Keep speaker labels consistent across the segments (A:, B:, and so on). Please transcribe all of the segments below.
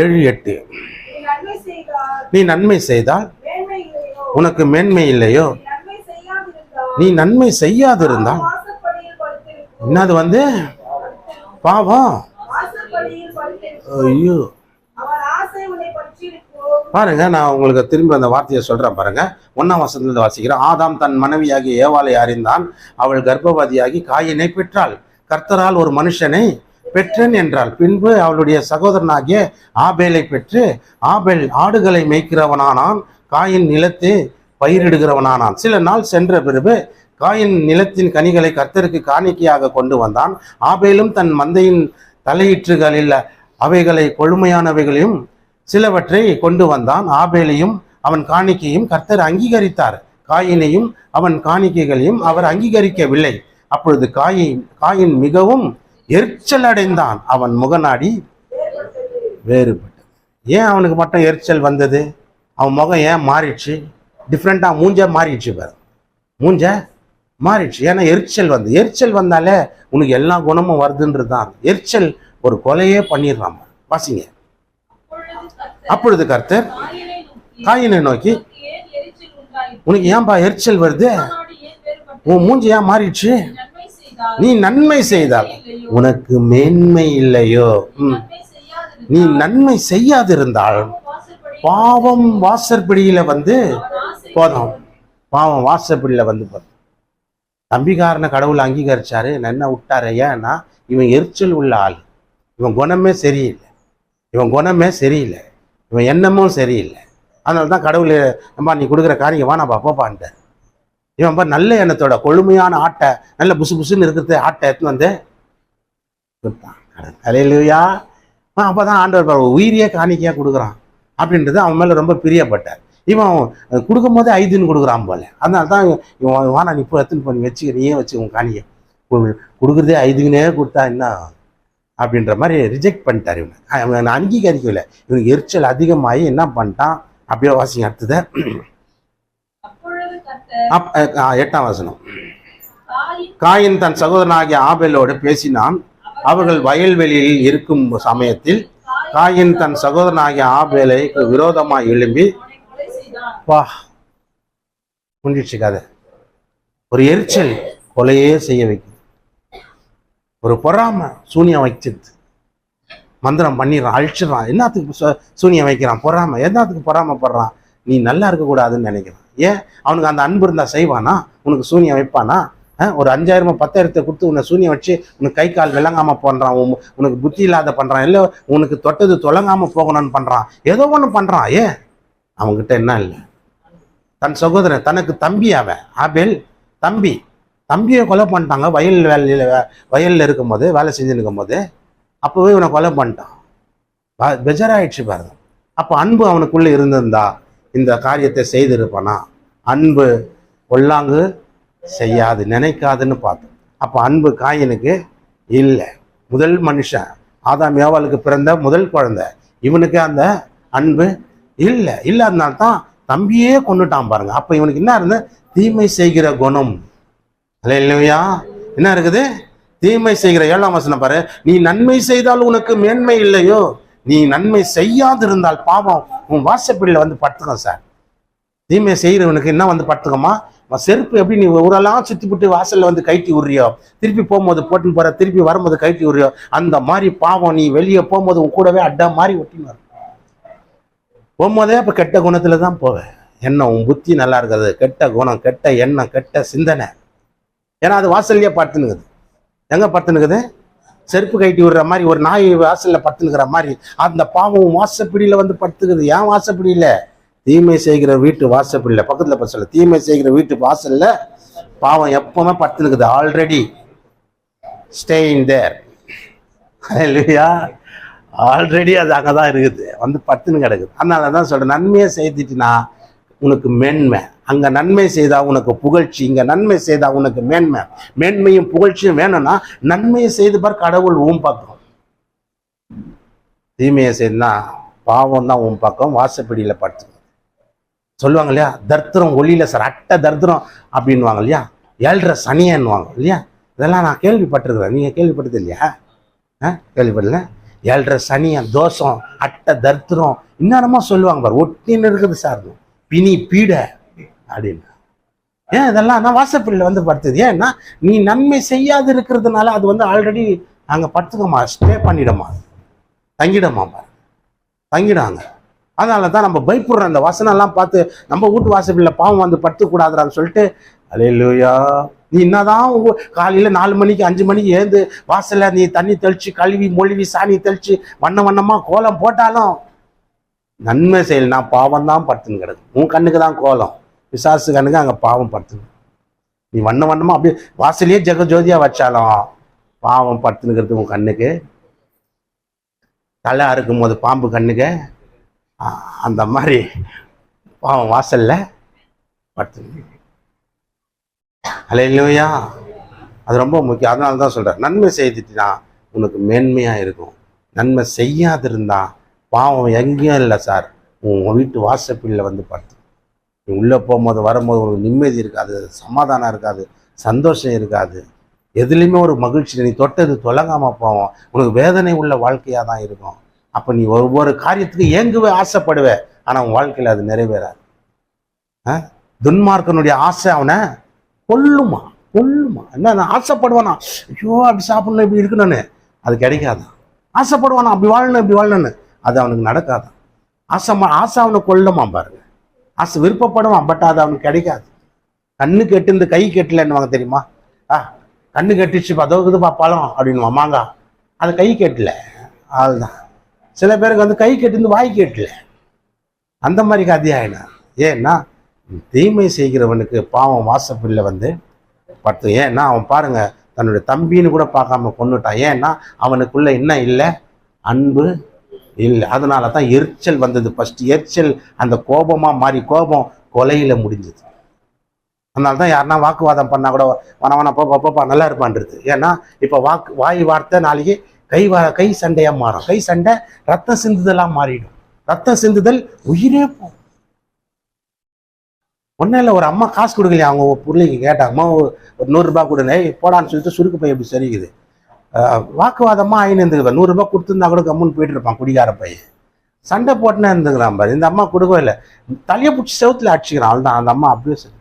A: ஏழு எட்டு.
B: நீ நன்மை செய்தால்
A: உனக்கு மேன்மை இல்லையோ?
B: நீ நன்மை செய்யாதிருந்தால்
A: என்னது வந்து? பாவம் ஐயோ. பாருங்க நான் உங்களுக்கு திரும்ப அந்த வார்த்தையை சொல்றேன் பாருங்க. ஒன்னாம் வசனத்துல வாசிக்கிறேன் ஆதாம் தன் மனைவியாகி ஏவாளை அறிந்தான். அவள் கர்ப்பவதியாகி காயினை பெற்றாள். கர்த்தரால் ஒரு மனுஷனை பெற்றேன் என்றாள் பின்பு அவளுடைய சகோதரனாகிய ஆபேலை பெற்று ஆபேல் ஆடுகளை மேய்க்கிறவனானான் காயின் நிலத்தை பயிரிடுகிறவனானான். சில நாள் சென்ற பிறகு காயின் நிலத்தின் கனிகளை கர்த்தருக்கு காணிக்கையாக கொண்டு வந்தான். ஆபேலும் தன் மந்தையின் தலையீற்றுகளில் அவைகளை கொழுமையானவைகளையும் சிலவற்றை கொண்டு வந்தான். ஆபேலையும் அவன் காணிக்கையும் கர்த்தர் அங்கீகரித்தார். காயினையும் அவன் காணிக்கைகளையும் அவர் அங்கீகரிக்கவில்லை. அப்பொழுது காயின் காயின் மிகவும் எரிச்சல் அடைந்தான். அவன் முகநாடி வேறுபட்டது. ஏன் அவனுக்கு மட்டும் எரிச்சல் வந்தது? அவன் முகம் ஏன் மாறிடுச்சு? டிஃப்ரெண்ட்டாக மூஞ்ச மாறிடுச்சு பாரு. மூஞ்ச மாறிடுச்சு. ஏன்னா எரிச்சல் வந்து எரிச்சல் வந்தாலே உனக்கு எல்லா குணமும் வருதுன்றது தான் எரிச்சல் ஒரு கொலையே பண்ணிடுறான் வாசிங்க.
C: அப்பொழுது கர்த்தர் காயினை நோக்கி "உனக்கு
A: ஏன்பா எரிச்சல் வருது? உன் மூஞ்சி ஏன் மாறிடுச்சு? நீ நன்மை செய்தால் உனக்கு மேன்மை இல்லையோ? நீ நன்மை செய்யாதிருந்தால் பாவம் வாசற்படியில வந்து போதும். பாவம் வாசப்படியில் வந்து போதும். தம்பிக்காரனை கடவுள் அங்கீகரிச்சாரு. என்ன விட்டாரு? ஏன்னா இவன் எரிச்சல் உள்ள ஆள். இவன் குணமே சரியில்லை. இவன் குணமே சரியில்லை. இவன் எண்ணமும் சரியில்லை. அதனால தான் கடவுள் அம்மா நீ கொடுக்குற காரியம் வேணாப்பா போப்பான்ட்டார் இவன் பா நல்ல எண்ணத்தோட கொழுமையான ஆட்டை நல்ல புசு புசுன்னு இருக்கிறத ஆட்டை எடுத்துன்னு வந்து கொடுத்தான். அலையிலையா அப்போ தான் ஆண்டவர் பாரு, உயிரியே காணிக்கையாக கொடுக்குறான். அப்படின்றது அவன் மேலே ரொம்ப பிரியப்பட்டார். இவன் கொடுக்கும் போதே ஐதுன்னு கொடுக்குறான் போல. அதனால தான் இவன் வானா நீ இப்போ எத்தனை பண்ணி வச்சுக்க நீயே வச்சு உன் காணியை கொடுக்குறதே ஐதுக்குனே கொடுத்தா என்ன அப்படின்ற மாதிரி ரிஜெக்ட் பண்ணிட்டார் இவனை. அவன் அங்கீகரிக்கவில்லை. இவனுக்கு எரிச்சல் அதிகமாகி என்ன பண்ணிட்டான்? அப்படியே வாசிங்க அடுத்தது. எட்டாம் வசனம்.
C: காயின்
A: தன் சகோதரனாகிய ஆபேலோடு பேசினான். அவர்கள் வயல்வெளியில் இருக்கும் சமயத்தில் காயின் தன் சகோதரனாகிய ஆபேலை விரோதமாக எழும்பி வா. முடிச்சு கதை ஒரு எரிச்சல் கொலையே செய்ய வைக்குது. ஒரு பொறாம சூனியம் வச்சிருது. மந்திரம் பண்ணிடுறான் அழிச்சிடுறான். என்னத்துக்கு சூனியம் வைக்கிறான்? பொறாம. என்னத்துக்கு பொறாமப்படுறான்? நீ நல்லா இருக்கக்கூடாதுன்னு நினைக்கிறான். ஏன்? அவனுக்கு அந்த அன்பு இருந்தால் செய்வானா? உனக்கு சூனியம் வைப்பானா? ஒரு அஞ்சாயிரமோ பத்தாயிரத்தை கொடுத்து உன்னை சூனியம் வச்சு உனக்கு கை கால் விளங்காமல் பண்ணுறான் உனக்கு புத்தி இல்லாத பண்ணுறான் இல்லை உனக்கு தொட்டது தொலங்காமல் போகணும்னு பண்ணுறான் ஏதோ ஒன்று பண்ணுறான் ஏன்? அவன்கிட்ட என்ன இல்லை. தன் சகோதரன் தனக்கு தம்பி அவன். ஆபேல் தம்பி. தம்பியை கொலை பண்ணிட்டாங்க வயல் வேலையில் வயலில் இருக்கும்போது வேலை செஞ்சுன்னு இருக்கும்போது. அப்போவே இவனை கொலை பண்ணிட்டான். பெஜராயிடுச்சு பாருங்க. அப்போ அன்பு அவனுக்குள்ளே இருந்திருந்தா இந்த காரியத்தை செய்திருப்பானா? அன்பு ஒல்லாங்கு செய்யாது நினைக்காதுன்னு பார்த்தோம். அப்போ அன்பு காயினுக்கு இல்லை. முதல் மனுஷன் ஆதாம் ஏவாளுக்கு பிறந்த முதல் குழந்தை. இவனுக்கு அந்த அன்பு இல்லை. இல்லாதனால தான் தம்பியே கொண்டுட்டான் பாருங்க. அப்போ இவனுக்கு என்ன இருந்த தீமை செய்கிற குணம். இல்லையா என்ன இருக்குது? தீமை செய்கிற ஏழாம் வசனம் பாரு. நீ நன்மை செய்தால் உனக்கு மேன்மை இல்லையோ? நீ நன்மை செய்யாதிருந்தால் பாவம் உன் வாசப்படியில் வந்து படுத்துக்கும் சார் தீமை செய்கிறவனுக்கு என்ன வந்து படுத்துக்கோமா? செருப்பு எப்படி நீ ஊரெல்லாம் சுற்றி போட்டு வாசலில் வந்து கைட்டி விடுறியோ திருப்பி போகும்போது போட்டுன்னு போற திருப்பி வரும்போது கைட்டி விடுறியோ அந்த மாதிரி பாவம் நீ வெளியே போகும்போது உன் கூடவே அட்டா மாதிரி ஒட்டின்னு வரும். போகும்போதே இப்போ கெட்ட குணத்தில் தான் போவேன் எண்ணம் உன் புத்தி நல்லா இருக்காது கெட்ட குணம் கெட்ட எண்ணம் கெட்ட சிந்தனை. ஏன்னா அது வாசல்லையே படுத்துனுக்குது எங்கே படுத்துனுக்குது செருப்பு கட்டி விடுற மாதிரி ஒரு நாய் வாசல்ல படுத்துனுக்கிற மாதிரி அந்த பாவம் வாசப்பிடியில வந்து படுத்துக்குது. ஏன் வாசப்பிடியில? தீமை செய்கிற வீட்டு வாசப்பிடியில பக்கத்துல பசல தீமை செய்கிற வீட்டு வாசல்ல பாவம் எப்பவுமே படுத்துனுக்குது. ஆல்ரெடி ஸ்டேயிங் தேர் இல்லையா ஆல்ரெடி அது அங்கே தான் இருக்குது. வந்து பத்துன்னு கிடக்குது. அதனால தான் சொல்கிறேன் நன்மையை செய்துட்டுனா உனக்கு மேன்மை. அங்கே நன்மை செய்தால் உனக்கு புகழ்ச்சி இங்கே நன்மை செய்தால் உனக்கு மேன்மை. மேன்மையும் புகழ்ச்சியும் வேணும்னா நன்மையை செய்து பார் கடவுள் உன் பக்கம். தீமையை செய்தா பாவம் தான் உன் பக்கம் வாசப்படியில் படுத்துக்கும். சொல்லுவாங்க இல்லையா? தர்த்தரம் ஒளியில சார் அட்டை தர்த்தரம் அப்படின்வாங்க இல்லையா? ஏழ்ற சனியன்னுவாங்க இல்லையா? இதெல்லாம் நான் கேள்விப்பட்டிருக்கிறேன். நீங்கள் கேள்விப்பட்டது இல்லையா? ஆ? கேள்விப்படல? ஏழரை சனியன் தோஷம் அட்டை தர்த்தரம் என்னென்னமோ சொல்லுவாங்க பார். ஒட்டின்னு இருக்குது சார். பிணி பீடை. அப்படின்னு. ஏன் இதெல்லாம் நான் வாசப்படியில் வந்து படுத்துது? ஏன்னா நீ நன்மை செய்யாது இருக்கிறதுனால அது வந்து ஆல்ரெடி நாங்கள் படுத்துக்கோமா? ஸ்டே பண்ணிடமா? தங்கிடமா பாரு. தங்கிடாங்க. அதனால தான் நம்ம பயப்படுற அந்த வசனம்லாம் பார்த்து நம்ம வீட்டு வாசப்பில் பாவம் வந்து படுத்துக்கூடாதுறான்னு சொல்லிட்டு அலையிலுயா நீ என்னதான் காலையில் நாலு மணிக்கு அஞ்சு மணிக்கு ஏந்து வாசலில் நீ தண்ணி தெளித்து கழுவி மொழிவி சாணி தெளித்து வண்ண வண்ணமாக கோலம் போட்டாலும் நன்மை செயல்னா பாவம் தான் படுத்துன்னு கிடக்கு. உன் கண்ணுக்கு தான் கோலம். விசாசு கண்ணுக்கு அங்கே பாவம் படுத்துன்னு. நீ வண்ண வண்ணமா அப்படியே வாசலையே ஜெகஜோதியாக வச்சாலும் பாவம் படுத்துனுக்கிறது உன் கண்ணுக்கு. தலை அறுக்கும் போது பாம்பு கண்ணுக்கு. அந்த மாதிரி பாவம் வாசல்ல படுத்து அலையிலையா அது ரொம்ப முக்கியம். அதனால தான் சொல்கிறேன் நன்மை செய்துட்டுனா உனக்கு மேன்மையாக இருக்கும். நன்மை செய்யாதிருந்தா பாவம் எங்கேயும் இல்லை சார். உங்கள் வீட்டு வாசப்பில்ல வந்து பார்த்து நீ உள்ளே போகும்போது வரும்போது உங்களுக்கு நிம்மதி இருக்காது சமாதானம் இருக்காது சந்தோஷம் இருக்காது. எதுலேயுமே ஒரு மகிழ்ச்சி நீ தொட்டது தொலங்காமல் போவோம். உனக்கு வேதனை உள்ள வாழ்க்கையாக தான் இருக்கும். அப்போ நீ ஒவ்வொரு காரியத்துக்கு ஏங்குவே ஆசைப்படுவே. ஆனால் உன் வாழ்க்கையில் அது நிறைவேறாது. ஆ? துன்மார்க்கனுடைய ஆசை அவனை கொல்லுமா? கொல்லுமா? என்ன நான் ஆசைப்படுவானா? ஐயோ அப்படி சாப்பிடணும் இப்படி இருக்கணும்னு. அது கிடைக்காதான் ஆசைப்படுவானா? அப்படி வாழணும் இப்படி வாழணும்னு. அது அவனுக்கு நடக்காதான் ஆசை ஆசை அவனை கொல்லுமா பாருங்க. ஆசை விருப்பப்படுவான் பட் அது அவனுக்கு கிடைக்காது. கண்ணு கெட்டு இந்த கை கெட்டலன்னுவாங்க தெரியுமா? ஆ கண்ணு கெட்டுச்சு பதவுக்குதுப்பா பழம் அப்படின்னு மாங்கா அது கை கெட்டல அதுதான். சில பேருக்கு வந்து கை கெட்டு வாய் கெட்டல. அந்த மாதிரி கதையாயினா ஏன்னா தீமை செய்கிறவனுக்கு பாவம் வாசப்பில்லை வந்து படுத்து ஏன்னா அவன் பாருங்க தன்னுடைய தம்பின்னு கூட பார்க்காம கொண்டுட்டான் ஏன்னா அவனுக்குள்ள என்ன இல்லை? அன்பு இல்லை அதனால தான் எரிச்சல் வந்தது. ஃபர்ஸ்ட் எரிச்சல் அந்த கோபமா மாறி கோபம் கொலையில முடிஞ்சது. அதனால தான் யாருன்னா வாக்குவாதம் பண்ணா கூட வன வன போப்பா போப்பா நல்லா இருப்பான்றது. ஏன்னா இப்போ வாக்கு வாய் வார்த்தை நாளைக்கு கை வா கை சண்டையா மாறும். கை சண்டை ரத்த சிந்துதலா மாறிடும். ரத்த சிந்துதல் உயிரே போகும். ஒன்றும் இல்லை ஒரு அம்மா காசு கொடுக்கலையா? அவங்க பிள்ளைங்க கேட்டாங்க. அம்மா ஒரு நூறுரூபா கொடுங்க. போடான்னு சொல்லிட்டு சுருக்கு பையன் எப்படி சரிக்குது வாக்குவாதமாக வாக்குவாதமா ஆயின்னு இருந்துக்குது. நூறுரூபா கொடுத்துருந்தா கூட கம்முன்னு போயிட்டு இருப்பான் குடிகார பையன். சண்டை போட்டுனா இருந்துக்கிறான் பாரு. இந்த அம்மா கொடுக்கவே இல்லை. தலையை பிடிச்சி செவுத்துல அடிச்சுக்கிறான். அவள்தான் அந்த அம்மா அப்படியே சொல்லி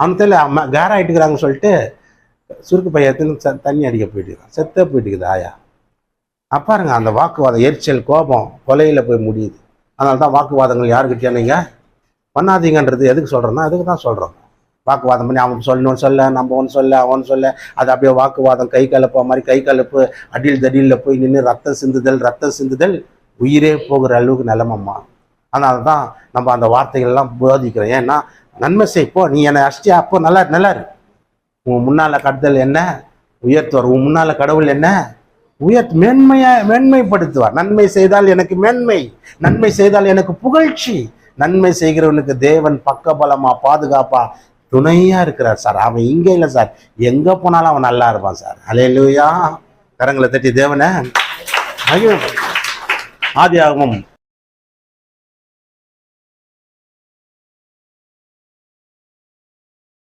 A: அவனுக்கு தெரியல அம்மா கேர ஆகிட்டுக்கிறாங்கன்னு சொல்லிட்டு சுருக்கு பையன் எடுத்துன்னு தண்ணி அடிக்க போயிட்டுக்கிறான் செத்தே போயிட்டுக்குது ஆயா. அப்பாருங்க அந்த வாக்குவாதம் எரிச்சல் கோபம் கொலையில் போய் முடியுது. அதனால தான் வாக்குவாதங்கள் யாருக்கிட்டே நீங்கள் பண்ணாதீங்கன்றது எதுக்கு சொல்கிறோன்னா அதுக்கு தான் சொல்கிறோம் வாக்குவாதம் பண்ணி அவன் சொல்லணும்னு சொல்ல நம்ம ஒன்று சொல்ல அவன் சொல்ல. அது அப்படியே வாக்குவாதம் கை கலப்பு மாதிரி கை கலப்பு அடியில் தடியில் போய் நின்று ரத்தம் சிந்துதல் ரத்தம் சிந்துதல் உயிரே போகிற அளவுக்கு நிலமம்மா. அதனால தான் நம்ம அந்த வார்த்தைகள்லாம் போதிக்கிறோம். ஏன்னா நன்மை செய்ப்போ நீ என்னை அஷ்டியா அப்போ நல்லா நல்லா இரு. உன் முன்னால் கடுதல் என்ன? உயர்த்துவார் உன் முன்னால் கடவுள் என்ன? உயர் மேன்மையா மேன்மைப்படுத்துவார். நன்மை செய்தால் எனக்கு மேன்மை. நன்மை செய்தால் எனக்கு புகழ்ச்சி. நன்மை செய்கிறவனுக்கு தேவன் பக்கபலமா பாதுகாப்பா துணையாக இருக்கிறார் சார். அவன் இங்கே இல்லை சார். எங்கே போனாலும் அவன் நல்லா இருப்பான் சார். அலையலூயா கரங்களை தட்டி தேவனை. ஆதி ஆகும்